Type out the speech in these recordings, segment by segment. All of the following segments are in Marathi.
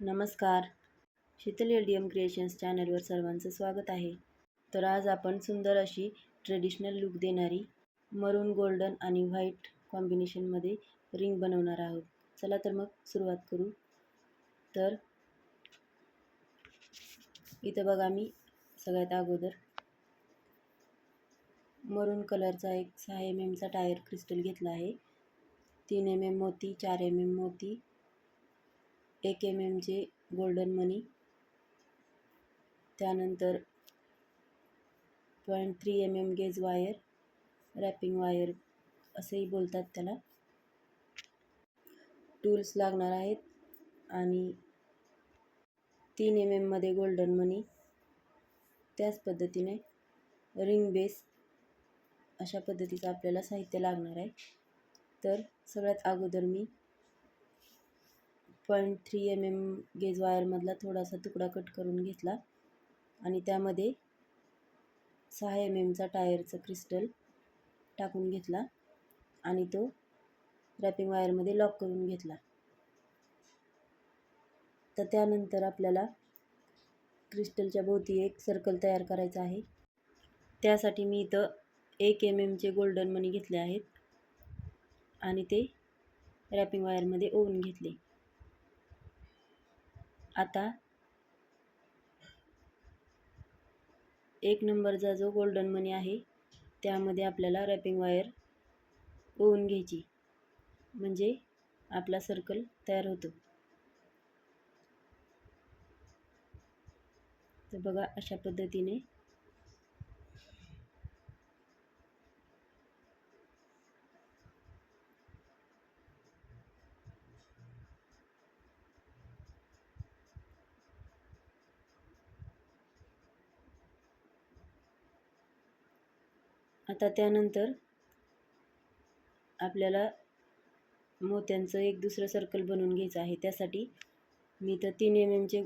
नमस्कार. Sheetal L D M creations चॅनलवर सर्वांचं स्वागत आहे. तर आज आपण सुंदर अशी ट्रेडिशनल लुक देणारी मरून गोल्डन आणि व्हाईट कॉम्बिनेशनमध्ये रिंग बनवणार आहोत. चला तर मग सुरुवात करू. तर इथं बघा मी सगळ्यात अगोदर मरून कलरचा एक सहा एम एमचा टायर क्रिस्टल घेतला आहे. तीन एम एम मोती चार एम एम मोती एक एम एमचे गोल्डन मनी त्यानंतर point three M M gauge wire wrapping wire असेही बोलतात त्याला. टूल्स लागणार आहेत आणि तीन एम एममध्ये गोल्डन मनी त्याच पद्धतीने रिंग बेस अशा पद्धतीचं आपल्याला साहित्य लागणार आहे. तर सगळ्यात अगोदर मी point three M M gauge वायरमधला थोडासा तुकडा कट करून घेतला. आणि त्यामध्ये सहा एम एमचा टायरचं क्रिस्टल टाकून घेतला. आणि तो रॅपिंग वायरमध्ये लॉक करून घेतला. तर त्यानंतर आपल्याला क्रिस्टलच्या भोवती एक सर्कल तयार करायचा आहे. त्यासाठी मी इथं एक एम एमचे गोल्डन मनी घेतले आहेत. आणि ते रॅपिंग वायरमध्ये ओवून घेतले. आता. एक नंबरचा जो गोल्डन मनी आहे त्यामध्ये आपल्याला रॅपिंग वायर ओवून घ्यायची. म्हणजे आपला सर्कल तयार होतो. तर बघा अशा पद्धतीने आता त्यानंतर आपल्याला मोत्यांचं एक दुसरं सर्कल बनवून घ्यायचं आहे. त्यासाठी मी तर तीन एम एमचे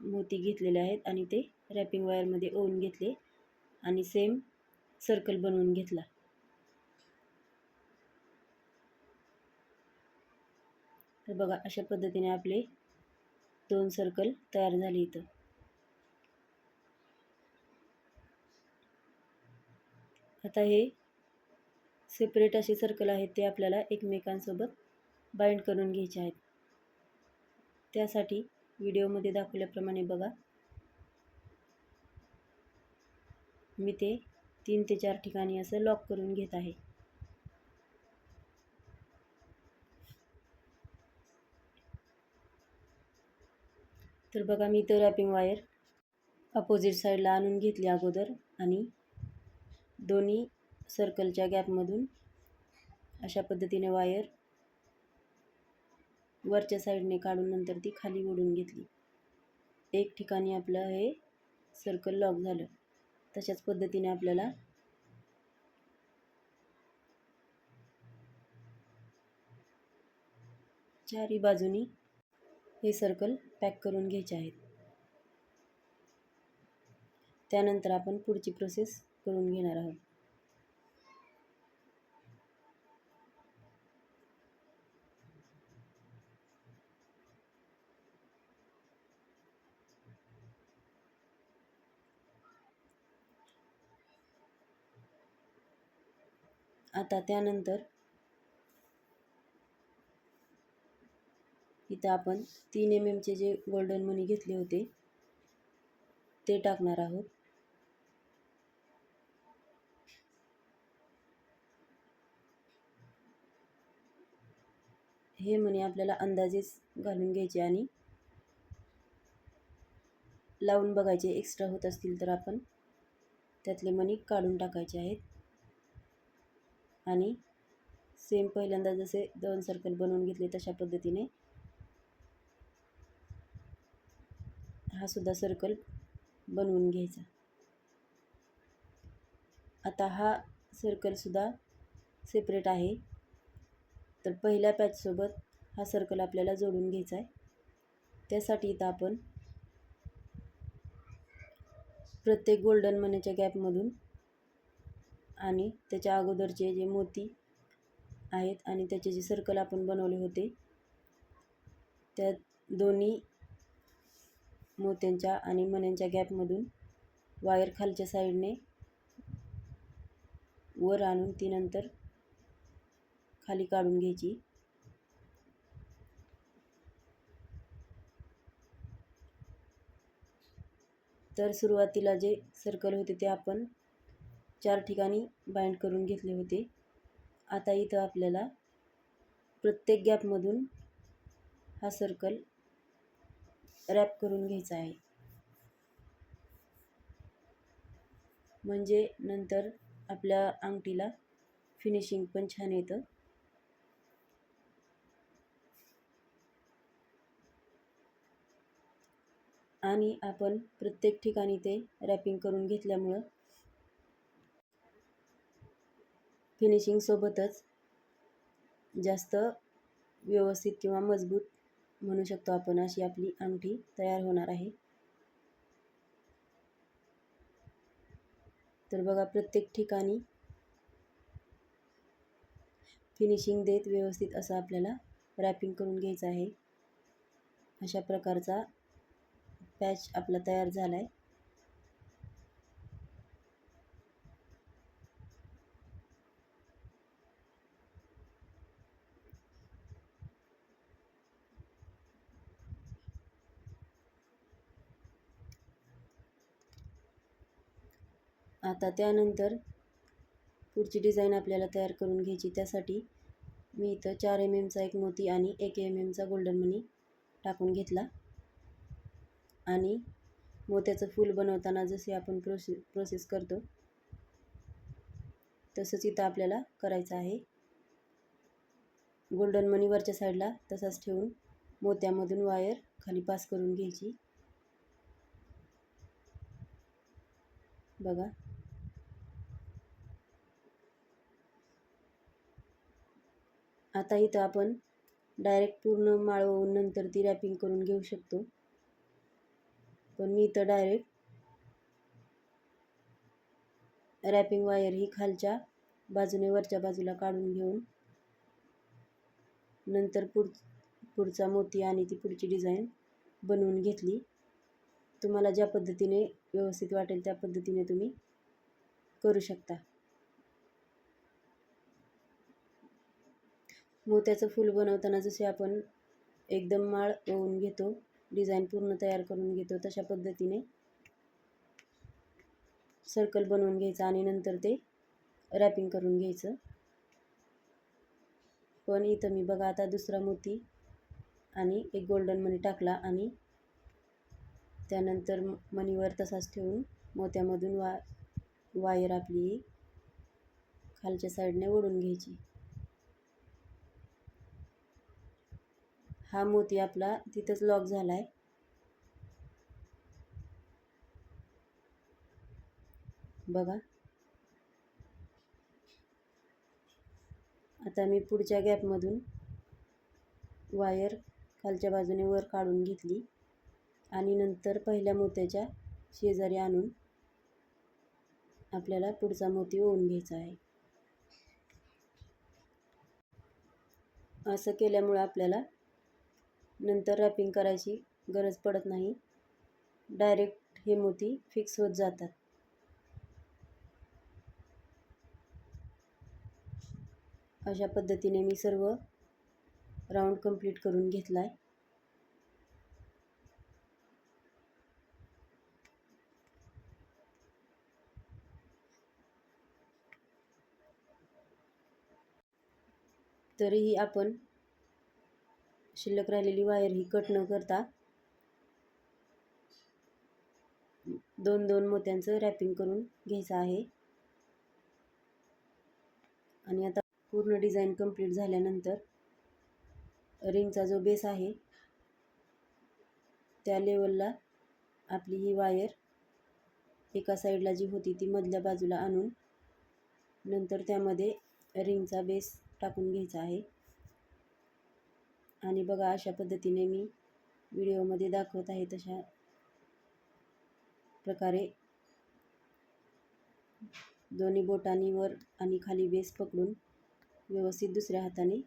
मोती घेतलेले आहेत आणि ते रॅपिंग वायरमध्ये ओवून घेतले आणि सेम सर्कल बनवून घेतला. तर बघा अशा पद्धतीने आपले दोन सर्कल तयार झाले इथं. आता हे सेपरेट असे सर्कल आहेत ते आपल्याला एकमेकांसोबत बाइंड करून घ्यायचे आहेत. त्यासाठी व्हिडिओमध्ये दाखवल्याप्रमाणे बघा. मी ते तीन ते चार ठिकाणी असं लॉक करून घेत आहे. तर बघा मी तर रॅपिंग वायर अपोजिट साईडला आणून घेतली अगोदर आणि दोन्ही सर्कलच्या गॅपमधून अशा पद्धतीने वायर वरच्या साईडने काढून नंतर ती खाली ओढून घेतली. एक ठिकाणी आपलं हे सर्कल लॉक झालं. तशाच पद्धतीने आपल्याला चारही बाजूनी हे सर्कल पॅक करून घ्यायचे आहेत. त्यानंतर आपण पुढची प्रोसेस करून घेणार आहोत. आता त्यानंतर इथं आपण तीन एम एमचे जे गोल्डन मनी घेतले होते ते टाकणार आहोत. हे म्हणी आपल्याला अंदाजेच घालून घ्यायचे आणि लावून बघायचे. एक्स्ट्रा होत असतील तर आपण त्यातले मणी काढून टाकायचे आहेत. आणि सेम पहिल्यांदा जसे दोन सर्कल बनवून घेतले तशा पद्धतीने हा सुद्धा सर्कल बनवून घ्यायचा. आता हा सर्कलसुद्धा सेपरेट आहे. तर पहिल्या पॅचसोबत हा सर्कल आपल्याला जोडून घ्यायचा आहे. त्यासाठी इथं आपण प्रत्येक गोल्डन मनीच्या गॅपमधून आणि त्याच्या अगोदरचे जे मोती आहेत आणि त्याचे जे सर्कल आपण बनवले होते त्या दोन्ही मोत्यांच्या आणि मण्यांच्या गॅपमधून वायर खालच्या साईडने वर आणून ती नंतर खाली काढून घ्यायची. तर सुरुवातीला जे सर्कल होते ते आपण चार ठिकाणी बाइंड करून घेतले होते. आता इथं आपल्याला प्रत्येक गॅपमधून हा सर्कल रॅप करून घ्यायचा आहे. म्हणजे नंतर आपल्या अंगठीला फिनिशिंग पण छान येतं. आणि आपण प्रत्येक ठिकाणी ते रॅपिंग करून घेतल्यामुळं फिनिशिंगसोबतच जास्त व्यवस्थित किंवा मजबूत म्हणू शकतो आपण अशी आपली अंगठी तयार होणार आहे. तर बघा प्रत्येक ठिकाणी फिनिशिंग देत व्यवस्थित असं आपल्याला रॅपिंग करून घ्यायचं आहे. अशा प्रकारचा पॅच आपला तयार झाला आहे आता त्यानंतर पुढची डिझाईन आपल्याला तयार करून घ्यायची. त्यासाठी मी इथं चार एम एमचा एक मोती आणि एक एम एमचा गोल्डन मनी टाकून घेतला. आणि मोत्याचं फूल बनवताना जसे आपण प्रोसे प्रोसेस करतो तसंच इथं आपल्याला करायचं आहे. गोल्डन मनी वरच्या साईडला तसाच ठेवून मोत्यामधून वायर खाली पास करून घ्यायची. बघा. आता इथं आपण डायरेक्ट पूर्ण माळवून नंतर ती रॅपिंग करून घेऊ शकतो. पण मी इथं डायरेक्ट रॅपिंग वायर ही खालच्या बाजूने वरच्या बाजूला काढून घेऊन नंतर पुढ पुढचा मोती आणि ती पुढची डिझाईन बनवून घेतली. तुम्हाला ज्या पद्धतीने व्यवस्थित वाटेल त्या पद्धतीने तुम्ही करू शकता. मोत्याचं फूल बनवताना जसे आपण एकदम माळ ओवून घेतो डिझाईन पूर्ण तयार करून घेतो तशा पद्धतीने. सर्कल बनवून घ्यायचं आणि नंतर ते रॅपिंग करून घ्यायचं. पण इथं मी बघा आता दुसरा मोती आणि एक गोल्डन मनी टाकला आणि त्यानंतर मनीवर तसाच ठेवून मोत्यामधून वा वायर आपली खालच्या साईडने ओढून घ्यायची. हा मोती आपला तिथंच लॉक झाला आहे बघा. आता मी पुढच्या गॅपमधून वायर खालच्या बाजूने वर काढून घेतली आणि नंतर पहिल्या मोत्याच्या शेजारी आणून आपल्याला पुढचा मोती ओवून घ्यायचा आहे. असं केल्यामुळं आपल्याला नंतर रॅपिंग करायची गरज पडत नाही. डायरेक्ट हे मोती फिक्स होत जातात. अशा पद्धतीने मी सर्व राऊंड कंप्लीट करून घेतला आहे तरीही आपण शिल्लक राहिलेली वायर ही कट न करता दोन दोन मोत्यांचं रॅपिंग करून घ्यायचं आहे. आणि आता पूर्ण डिझाईन कंप्लीट झाल्यानंतर रिंगचा जो बेस आहे त्या लेवलला आपली ही वायर एका साईडला जी होती ती मधल्या बाजूला आणून नंतर त्यामध्ये रिंगचा बेस टाकून घ्यायचा आहे. आणि बघा अशा पद्धतीने मी व्हिडिओमध्ये दाखवत आहे तशा प्रकारे. दोन्ही बोटांनी वर आणि खाली बेस पकडून व्यवस्थित दुसऱ्या हाताने.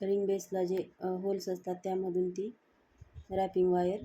रिंग बेसला जे होल्स असतात त्यामधून ती रॅपिंग वायर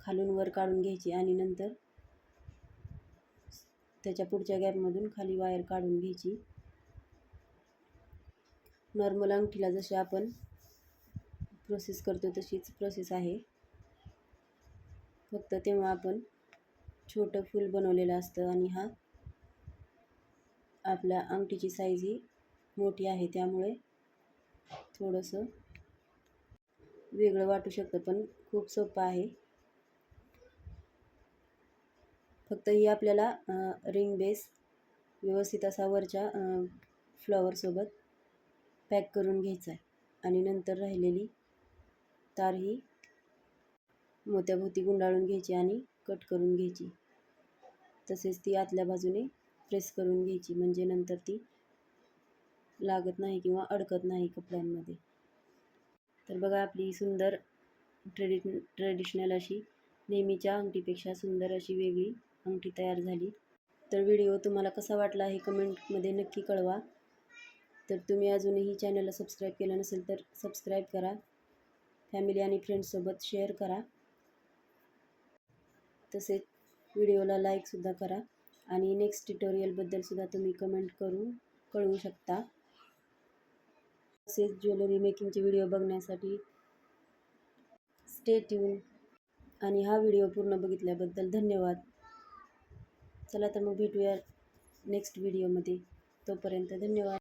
खालून वर काढून घ्यायची आणि नंतर त्याच्या पुढच्या गॅपमधून खाली वायर काढून घ्यायची. नॉर्मल अंगठीला जशी आपण प्रोसेस करतो तशीच प्रोसेस आहे. फक्त तेव्हा आपण छोटं फूल बनवलेलं असतं आणि हा आपल्या अंगठीची साईज ही मोठी आहे. त्यामुळे थोडंसं वेगळं वाटू शकतं पण खूप सोपं आहे. फक्त ही आपल्याला रिंग बेस व्यवस्थित असा वरच्या फ्लॉवरसोबत पॅक करून घ्यायचा आहे. आणि नंतर राहिलेली तार ही मोत्याभोवती गुंडाळून घ्यायची आणि कट करून घ्यायची. तसेच ती आतल्या बाजूने प्रेस करून घ्यायची. म्हणजे नंतर ती लागत नाही किंवा अडकत नाही कपड्यांमध्ये. तर बघा आपली सुंदर ट्रेडि ट्रेडिशनल अशी नेहमीच्या अंगठीपेक्षा सुंदर अशी वेगळी अंगठी तयार झाली. तर व्हिडिओ तुम्हाला कसा वाटला हे कमेंटमध्ये नक्की कळवा. तर तुम्ही अजूनही चॅनलला सबस्क्राईब केलं नसेल तर सबस्क्राईब करा. फॅमिली आणि फ्रेंड्ससोबत शेअर करा. तसेच व्हिडिओला लाईकसुद्धा करा आणि नेक्स्ट ट्युटोरियलबद्दलसुद्धा तुम्ही कमेंट करू कळवू शकता. तसेच ज्वेलरी मेकिंगचे व्हिडिओ बघण्यासाठी स्टे ट्यून आणि हा व्हिडिओ पूर्ण बघितल्याबद्दल धन्यवाद. चला तर मग भेटूया नेक्स्ट व्हिडिओमध्ये तोपर्यंत धन्यवाद.